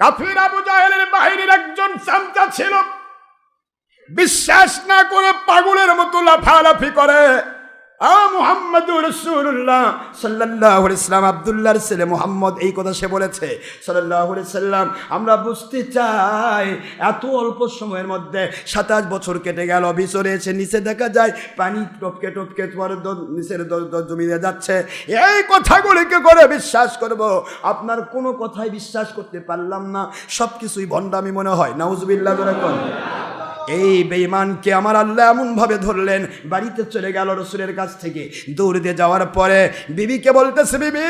কাফির আবু জাহেলের বাহিনীর একজন চামচা ছিল। বিশ্বাস না করে পাগলের মতো লাফালাফি করে। আ মুহাম্মদুর রাসূলুল্লাহ সাল্লাল্লাহু আলাইহি সাল্লাম, আব্দুল্লাহর ছেলে মুহাম্মদ এই কথা সে বলেছে। সাল্লাম, আমরা বুঝতে চাই এত অল্প সময়ের মধ্যে সাতাশ বছর কেটে গেল, ভিতরে এসে নিচে দেখা যায় পানি টপকে টপকে তোমার নিচের জমিতে যাচ্ছে। এই কথাগুলিকে করে বিশ্বাস করব? আপনার কোনো কথাই বিশ্বাস করতে পারলাম না। সব কিছুই ভণ্ডামি মনে হয়। নাউজুবিল্লাহ যেরকম এই বেঈমানকে আমার আল্লাহ এমন ভাবে ধরলেন, বাড়িতে চলে গেল রসুলের কাছ থেকে। দৌড় দিয়ে যাওয়ার পরে বিবিকে বলতেছে, বিবি,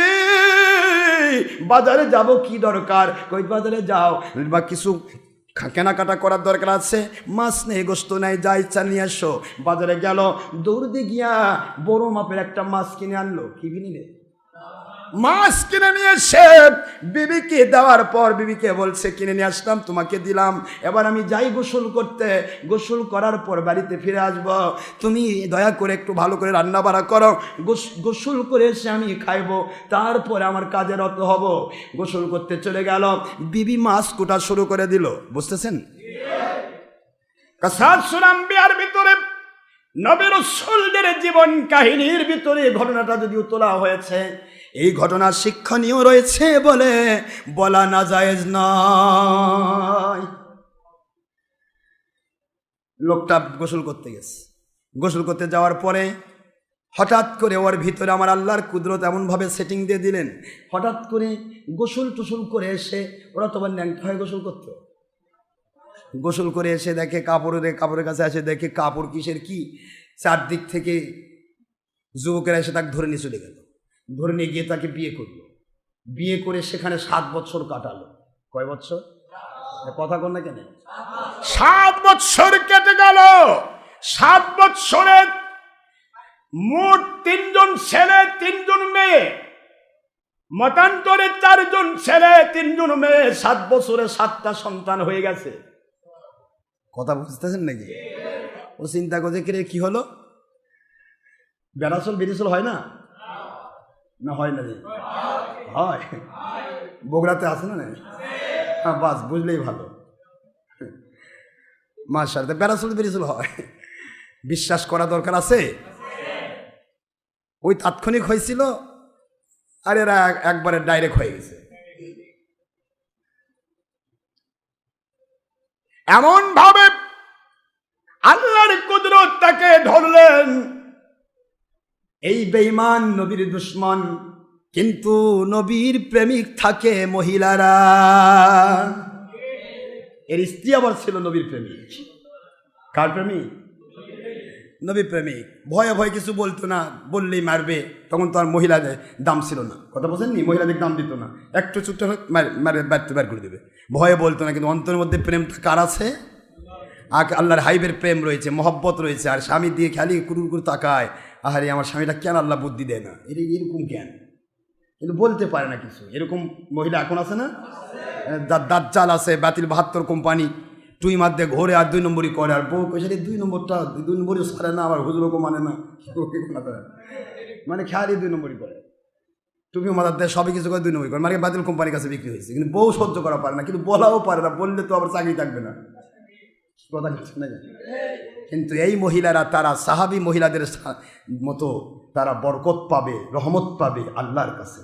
বাজারে যাব কি দরকার? কই বাজারে যাও। বা কিছু কেনাকাটা করার দরকার আছে? মাছ নেই, গোস্ত নেই, যা ইচ্ছা নিয়ে আসো বাজারে গেল দৌড় দিয়ে গিয়া বড় মাপের একটা মাছ কিনে আনলো। কি কিনে মাছ কিনে নিয়ে এসে বিবিকে দেওয়ার পর বিবিকে বলছে, কিনে নিয়ে আসলাম, তোমাকে দিলাম। এবার আমি যাই গোসল করতে। গোসল করার পর বাড়িতে ফিরে আসব। তুমি দয়া করে একটু ভালো করে রান্না বাড়া করো। গোস- গোসল করে এসে আমি খাইবো। তারপরে আমার কাজে রত হব। গোসল করতে চলে গেল। বিবি মাছ কোটা শুরু করে দিল। বুঝতেছেন? কাসাদ সুনাম বিয়ার ভিতরে নবীর জীবন কাহিনীর ভিতরে ঘটনাটা যদিও তোলা হয়েছে এই ঘটনা শিক্ষণীয় রয়েছে বলে বলা না জায়েজ নয়। লোকটা গোসল করতে গেছে। গোসল করতে যাওয়ার পরে হঠাৎ করে ওর ভিতরে আমার আল্লাহর কুদরত এমনভাবে সেটিং দিয়ে দিলেন, হঠাৎ করে গোসল টোসল করে এসে ওরা তো আবার ন্যাংটা হয়ে, গোসল করতো গোসল করে এসে দেখে কাপড়ের কাপড়ের কাছে এসে দেখে কাপড় কিসের কি? চারদিক থেকে যুবকেরা এসে তাকে ধরে নিয়ে চলে গেল। ধরে নিয়ে গিয়ে তাকে বিয়ে করল। বিয়ে করে সেখানে সাত বছর কাটালো। কয় বছর? কথা কর না কেন? সাত বছর কেটে গেল। সাত বছরে মোট তিনজন ছেলে তিনজন মেয়ে। মতান্তরে চারজন ছেলে তিনজন মেয়ে। সাত বছরে সাতটা সন্তান হয়ে গেছে। কথা বুঝতেছেন নাকি? ও চিন্তা করছে কিরে কি হলো? বেড়াচল বেরিচল হয় না? না, হয় না? হয়? বগুড়াতে আছে না হ্যাঁ বাস, বুঝলেই ভালো। মাসার বেড়াচল বেরিচল হয়। বিশ্বাস করা দরকার আছে? ওই তাৎক্ষণিক হয়েছিল, আর এরা এক- একবারে ডাইরেক্ট হয়ে গেছে। এমন ভাবে আল্লাহর কুদরত তাকে ধরলেন এই বেঈমান নবীর দুশ্মন, কিন্তু নবীর প্রেমিক থাকে মহিলারা। এর স্ত্রী আবার ছিল নবীর প্রেমিক। কার প্রেমিক? নবী প্রেমিক। ভয়ে ভয়ে কিছু বলতো না, বললেই মারবে, তখন তো আর মহিলাদের দাম ছিল না। কথা বোঝেননি মহিলাদের দাম দিত না। একটু চুট্টা মারে বাড়তে বের করে দেবে। ভয়ে বলতো না, কিন্তু অন্তরের মধ্যে প্রেম কার আছে? আর আল্লাহর হাইবের প্রেম রয়েছে, মহব্বত রয়েছে, আর স্বামী দিয়ে খালি কুরুর কুরু তাকায়। আহারে, আমার স্বামীটা কেন আল্লাহ বুদ্ধি দেয় না? এর এরকম জ্ঞান। কিন্তু বলতে পারে না কিছু। এরকম মহিলা এখন আছে না? দাজ্জাল আছে, বাতিল বাহাত্তর কোম্পানি টুই মাধ্যমে ঘরে আর দুই নম্বরই করে। আর বউ কইছে দুই নম্বরটা, দুই নম্বরই সারে না, আবার হুজুরকে মানে না। মানে খেয়ালি দুই নম্বরই করে। টুপি মাথার দেয় সবই কিছু করে দুই নম্বরই করে। মানে বাতিল কোম্পানির কাছে বিক্রি হয়েছে। কিন্তু বউ সহ্য করা পারে না, কিন্তু বলাও পারে না, বললে তো আবার চাকরি থাকবে না। কথা না কিন্তু এই মহিলারা, তারা সাহাবি মহিলাদের মতো তারা বরকত পাবে, রহমত পাবে আল্লাহর কাছে।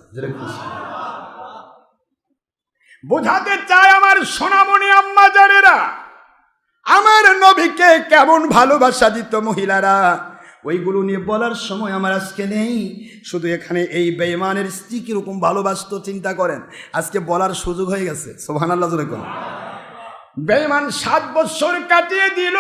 বোঝাতে চায় আমার সোনামণি আম্মা জানেরা, আমার নবীকে কেমন ভালোবাসা দিত মহিলারা? ওইগুলো নিয়ে বলার সময় আমার আজকে নেই। শুধু এখানে এই বেইমানের স্ত্রী কীরকম ভালোবাসতো, চিন্তা করেন। আজকে বলার সুযোগ হয়ে গেছে সোহান আল্লাহ বেইমান সাত বছর কাটিয়ে দিল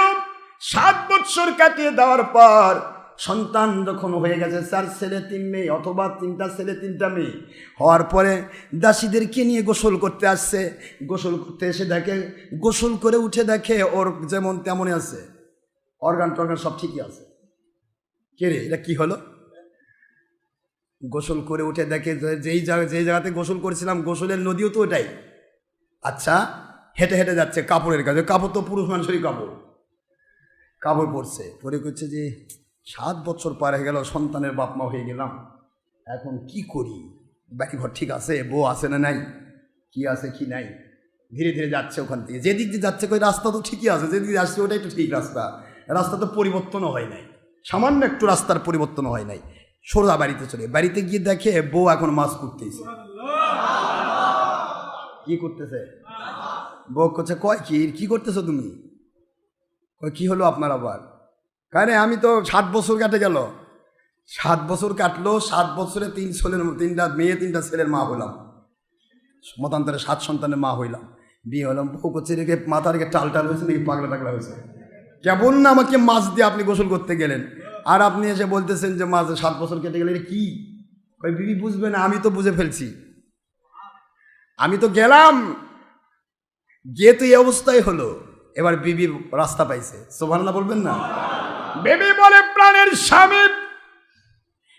সাত বছর কাটিয়ে দেওয়ার পর সন্তান যখন হয়ে গেছে, চার ছেলে, তিন মেয়ে অথবা তিনটা ছেলে, তিনটা মেয়ে, হওয়ার পরে দাসীদেরকে নিয়ে গোসল করতে আসছে। গোসল করতে এসে দেখে, গোসল করে উঠে দেখে ওর যেমন তেমনই আছে। অর্গান টর্গান সব ঠিকই আছে। কে রে, এটা কি হলো? গোসল করে উঠে দেখে যেই জায়গা, যেই জায়গাতে গোসল করেছিলাম, গোসলের নদীও তো ওটাই। আচ্ছা হেঁটে হেঁটে যাচ্ছে কাপড়ের কাছে। কাপড় তো পুরুষ মানুষেরই কাপড়। কাপড় পরছে পরে করছে যে সাত বছর পার হয়ে গেল, সন্তানের বাপ মা হয়ে গেলাম। এখন কি করি? বাকি ঘর ঠিক আছে, বউ আছে না নাই? কি আছে, কি নাই? ধীরে ধীরে যাচ্ছে ওখান থেকে। যেদিক দিয়ে যাচ্ছে ওই রাস্তা তো ঠিকই আছে, যেদিক দিয়ে আসছে ওটাই তো ঠিক রাস্তা। রাস্তা তো পরিবর্তনও হয় নাই। সামান্য একটু রাস্তার পরিবর্তন হয় নাই। সোজা বাড়িতে চলে বাড়িতে গিয়ে দেখে বউ এখন মাছ করতেছে কি করতেছে? বউ করছে কয় কি কি করতেছো তুমি? কি হলো আপনার আবার? কারণ আমি তো সাত বছর কাটে গেল। সাত বছর কাটলো, সাত বছরে তিন ছেলের তিনটা মেয়ে, তিনটা ছেলের মা হলাম মতান্তরে সাত সন্তানের মা হইলাম। বিয়ে হলাম বউ করছে রেখে মাথা রেখে টাল টাল হয়েছে নাকি পাগলা টাগলা হয়েছে। কেমন না আমাকে মাছ দিয়ে আপনি গোসল করতে গেলেন। আর আপনি এসে বলতেছেন যে, মাছ সাত বছর কেটে গেলে, এটা কি? ওই বিবি বুঝবে না, আমি তো বুঝে ফেলছি। আমি তো গেলাম। গিয়ে তো এই অবস্থায় হলো। এবার বিবি রাস্তা পাইছে। সোভানা বলবেন না? বেবি বলে প্রাণের স্বামী।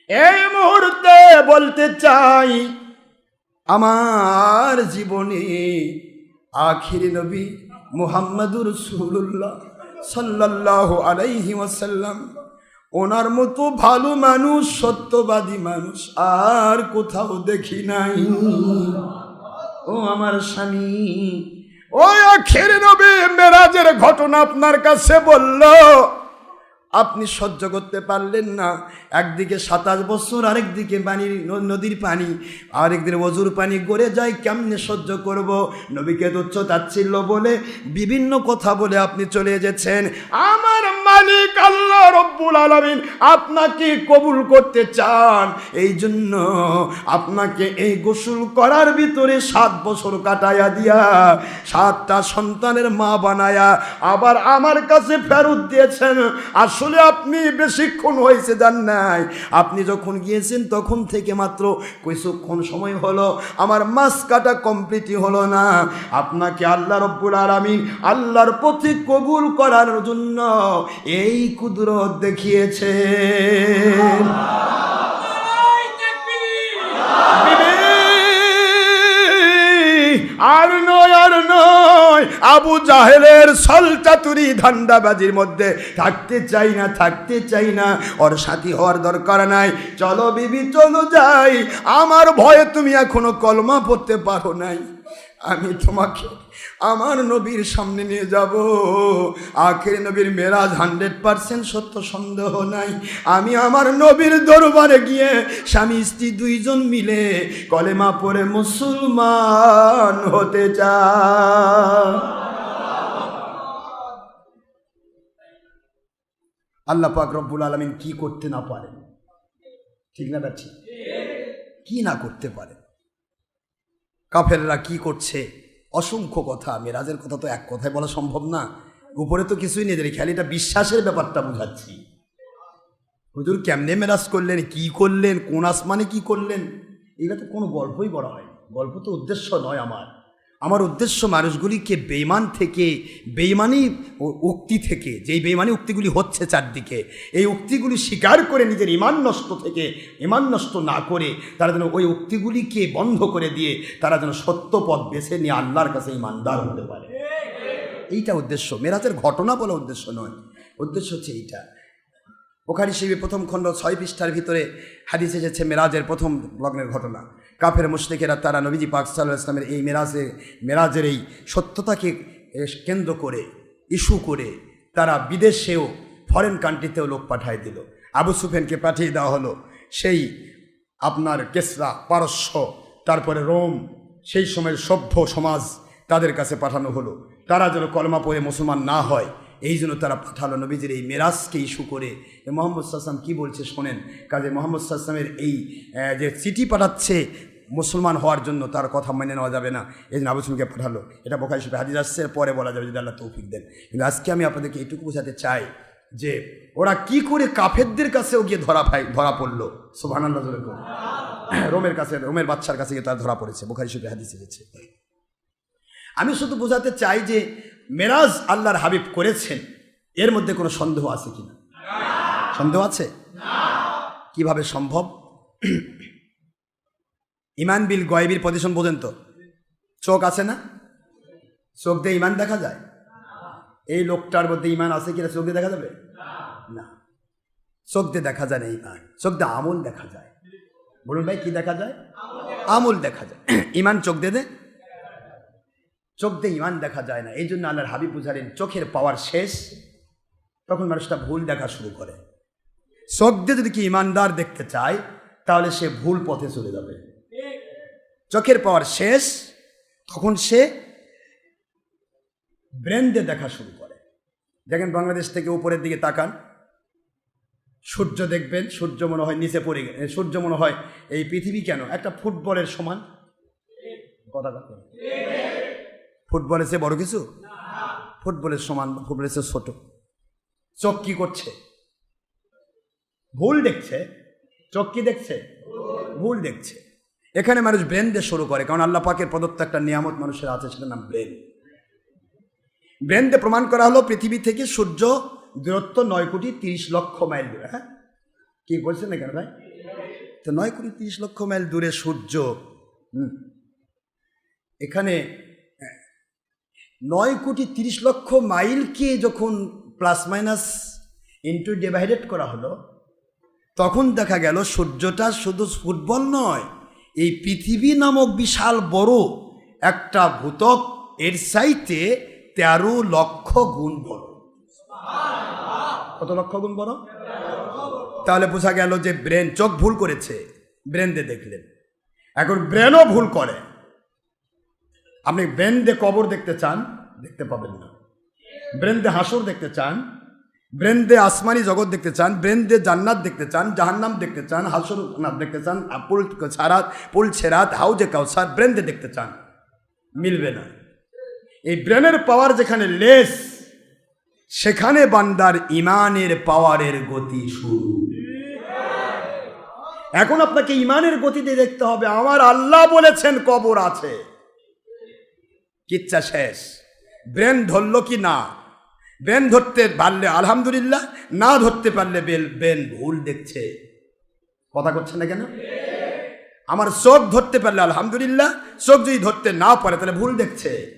এই মুহূর্তে বলতে চাই, আমার জীবনে আখির নবী মুহাম্মাদুর রসুল্লাহ সাল্লাল্লাহু আলাইহি ওয়াসাল্লাম, ওনার মতো ভালো মানুষ, সত্যবাদী মানুষ আর কোথাও দেখি নাই। ও আমার স্বামী ওই আখের নবী মেরাজের ঘটনা আপনার কাছে বলল, আপনি সহ্য করতে পারলেন না। একদিকে সাতাশ বছর, আরেকদিকে পানি, নদীর পানি আরেকদিকে অজুর পানি গড়ে যায়, কেমনে সহ্য করব? নবীকে তুচ্ছ তাচ্ছিল্য বলে বিভিন্ন কথা বলে আপনি চলে এসেছেন। আমার মালিক আল্লাহ রব্বুল আলমিন আপনাকে কবুল করতে চান। এই জন্য আপনাকে এই গোসল করার ভিতরে সাত বছর কাটাইয়া দিয়া সাতটা সন্তানের মা বানায়া আবার আমার কাছে ফেরত দিয়েছেন। আসলে আপনি বেশিক্ষণ হয়েছে জান নাই। আপনি যখন গিয়েছেন তখন থেকে মাত্র কিছুক্ষণ সময় হলো। আমার মাস কাটা কমপ্লিটই হলো না। আপনাকে আল্লাহ রব্বুল আলমিন আল্লাহর পথে কবুল করার জন্য এই কুদরত দেখিয়েছে। আর নয় আর নয়, আবু জাহেলের সলচাতুরি ধান্দাবাজির মধ্যে থাকতে চাই না, থাকতে চাই না। ওর সাথী হওয়ার দরকার নাই। চলো বিবি, চলো যাই। আমার ভয়ে তুমি এখনও কলমা পড়তে পারো নাই। আমি তোমাকে আমার নবীর সামনে নিয়ে যাব। আখের নবীর মেরাজ হান্ড্রেড পার্সেন্ট সত্য সন্দেহ নাই। আমি আমার নবীর দরবারে গিয়ে স্বামী, স্ত্রী দুইজন মিলে কলেমা পরে মুসলমান হতে চায় আল্লাহ পাক রব্বুল আলমিন কি করতে না পারেন? ঠিক না ঠিক কি না করতে পারে? কাফেররা কি করছে? অসংখ্য কথা, মেরাজের কথা তো এক কথায় বলা সম্ভব না। উপরে তো কিছুই নেই খালি এটা বিশ্বাসের ব্যাপারটা বোঝাচ্ছি। হুজুর, কেমনে মেরাজ করলেন, কি করলেন, কোন আসমানে কি করলেন? এটা তো কোনো গল্পই করা হয় গল্প তো উদ্দেশ্য নয় আমার। আমার উদ্দেশ্য মানুষগুলিকে বেইমান থেকে বেইমানি উক্তি থেকে, যেই বেইমানি উক্তিগুলি হচ্ছে চারদিকে, এই উক্তিগুলি স্বীকার করে নিজের ইমান নষ্ট থেকে ইমান নষ্ট না করে তারা যেন ওই উক্তিগুলিকে বন্ধ করে দিয়ে তারা যেন সত্য পথ বেছে নিয়ে আল্লাহর কাছে ইমানদার হতে পারে। এইটা উদ্দেশ্য। মেরাজের ঘটনা বলা উদ্দেশ্য নয়। উদ্দেশ্য হচ্ছে এইটা। বোখারি শিবে প্রথম খণ্ড ছয় পৃষ্ঠার ভিতরে হাদিস এসেছে মেরাজের প্রথম লগ্নের ঘটনা। কাফের মুশরিকেরা, তারা নবীজি পাক সাল্লাহ ইসলামের এই মেরাজে, মেরাজের এই সত্যতাকে কেন্দ্র করে, ইস্যু করে, তারা বিদেশেও ফরেন কান্ট্রিতেও লোক পাঠায় দিল। আবু সুফেনকে পাঠিয়ে দেওয়া হলো। সেই আপনার কেসরা, পারস্য, তারপরে রোম, সেই সময়ের সভ্য সমাজ তাদের কাছে পাঠানো হলো। তারা যেন কলমা পড়ে মুসলমান না হয়। এই জন্য তারা পাঠালো নবীজির এই মেরাজকে ইস্যু করে। মোহাম্মদ সাল্লাম কি বলছে শোনেন, কাজে মোহাম্মদ সাল্লামের এই যে চিঠি পাঠাচ্ছে মুসলমান হওয়ার জন্য তার কথা মেনে নেওয়া যাবে না। এই জন্য আবুসুলকে পাঠালো। এটা বোখারি হিসেবে হাজির আসছে, পরে বলা যাবে যদি আল্লাহ তৌফিক দেন। কিন্তু আজকে আমি আপনাদেরকে এইটুকু বোঝাতে চাই যে ওরা কি করে কাফেরদের কাছেও গিয়ে ধরা ধরা পড়ল। সুবাহ রোমের কাছে, রোমের বাচ্চার কাছে গিয়ে তারা ধরা পড়েছে, বোখারি হিসেবে হাদিস এসেছে। আমি শুধু বোঝাতে চাই যে মেরাজ আল্লাহর হাবিব করেছেন, এর মধ্যে কোনো সন্দেহ আছে কি না সন্দেহ আছে? কীভাবে সম্ভব? ইমান বিল গয়েবির পজিশন বোঝেন তো? চোখ আছে না? চোখ দিয়ে ইমান দেখা যায়? এই লোকটার মধ্যে ইমান আছে কিনা চোখ দিয়ে দেখা যাবে? না। চোখ দিয়ে দেখা যায় না ইমান। চোখ দিয়ে আমল দেখা যায়। বলুন ভাই, কি দেখা যায়? আমল দেখা যায়। ইমান চোখ দিয়ে চোখ দিয়ে ইমান দেখা যায় না। এই জন্য আল্লাহর হাবিব বুঝালেন, চোখের পাওয়ার শেষ। তখন মানুষটা ভুল দেখা শুরু করে। চোখ দিয়ে যদি কি ইমানদার দেখতে চায়, তাহলে সে ভুল পথে চলে যাবে। চোখের পাওয়ার শেষ, তখন সে ব্রেন দিয়ে দেখা শুরু করে। দেখেন বাংলাদেশ থেকে উপরের দিকে তাকান। সূর্য দেখবেন, সূর্য মনে হয় নিচে পড়ে সূর্য মনে হয় এই পৃথিবী কেন? একটা ফুটবলের সমান। কথা কথা ফুটবলের চেয়ে বড় কিছু? ফুটবলের সমান, ফুটবলের চেয়ে ছোট। চোখ কি করছে? ভুল দেখছে? চোখ কি দেখছে? ভুল দেখছে। এখানে মানুষ ব্রেন দিয়ে শুরু করে, কারণ আল্লাহ পাকের প্রদত্ত একটা নিয়ামত মানুষের আছে, সেটার নাম ব্রেন। ব্রেন দিয়ে প্রমাণ করা হলো পৃথিবী থেকে সূর্য দূরত্ব নয় কোটি তিরিশ লক্ষ মাইল দূরে হ্যাঁ? কি বলছেন না কেন ভাই? তো নয় কোটি তিরিশ লক্ষ মাইল দূরে সূর্য, হুম। এখানে নয় কোটি তিরিশ লক্ষ মাইলকে যখন প্লাস মাইনাস ইন্টু ডিভাইডেড করা হলো, তখন দেখা গেল সূর্যটা শুধু ফুটবল নয়, এই পৃথিবী নামক বিশাল বড় একটা ভূতক এর সাইতে তেরো লক্ষ গুণ বড়। কত লক্ষ গুণ বড়? তাহলে বোঝা গেল যে ব্রেন চোখ ভুল করেছে, ব্রেন দিয়ে দেখলেন। এখন ব্রেনও ভুল করে। আপনি ব্রেন কবর দেখতে চান, দেখতে পাবেন না। ব্রেন দিয়ে হাসর দেখতে চান ব্রেন আসমানি জগৎ দেখতে চান ব্রেন জান্নাত দেখতে চান, জাহান্নাম দেখতে চান, হাসর দেখতে চান পুল ছাড়াত, পুল ছেড়াত, হাউজে কাউসার ব্রেন দিয়ে দেখতে চান, মিলবে না। এই ব্রেনের পাওয়ার যেখানে লেস, সেখানে বান্দার ইমানের পাওয়ারের গতি শুরু। এখন আপনাকে ইমানের গতিতে দেখতে হবে, আমার আল্লাহ বলেছেন কবর আছে। কিচ্ছা শেষ। ব্রেন ধরল কি না? ব্রেন ধরতে পারলে আলহামদুলিল্লাহ, না ধরতে পারলে বেল ব্রেন ভুল দেখছে। কথা করছে না কেন? আমার চোখ ধরতে পারলে আলহামদুলিল্লাহ, চোখ যদি ধরতে না পারে, তাহলে ভুল দেখছে।